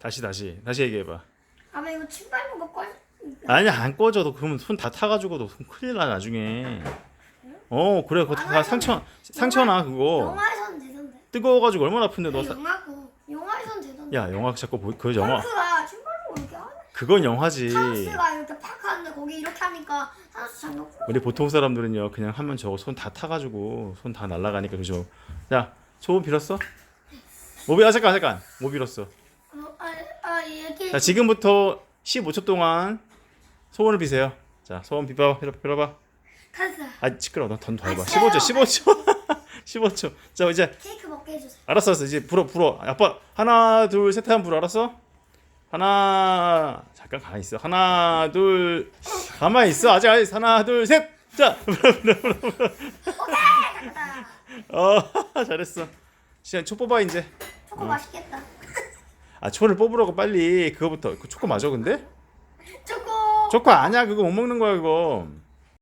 다시 다시 다시 얘기해봐. 아마 이거 침발로가 꺼. 아니 안 꺼져도 그러면 손 다 타가지고도 손 큰일 나 나중에. 어 그래 그거 다 상처 상처나 그거 영화에서는 되던데. 뜨거워가지고 얼마나 아픈데 너. 사... 영화고 영화에서는 되던데. 야 영화 자꾸 보... 그 영화 탕수가 침발로 이렇게 하네. 그건 영화지. 탕수가 이렇게 팍 하는데 거기 이렇게 하니까 탕수 장갑 풀어. 우리 보통 사람들은요 그냥 하면 저거 손 다 타가지고 손 다 날라가니까 그죠. 자 소원 빌었어? 뭐 빌? 아 잠깐 잠깐 뭐 빌었어? 이렇게. 자 지금부터 15초 동안 소원을 비세요. 자 소원 빌어 빌어봐. 카드. 아 시끄러워 너돈 더 해봐. 아, 15초 싫어요. 15초 15초. 자 이제 케이크 먹게 해주세요. 알았어 알았어 이제 불어 불어. 아빠 하나 둘 셋 하면 불어 알았어? 하나 잠깐 가만히 있어. 하나 둘 가만히 있어. 아직 아직 하나 둘 셋. 자어 잘했어. 시간 초 뽑아 이제. 초코 맛있겠다. 아 초를 뽑으라고 빨리 그거부터. 그 초코 맞아 근데? 초코. 초코 아니야 그거 못 먹는 거야 그거.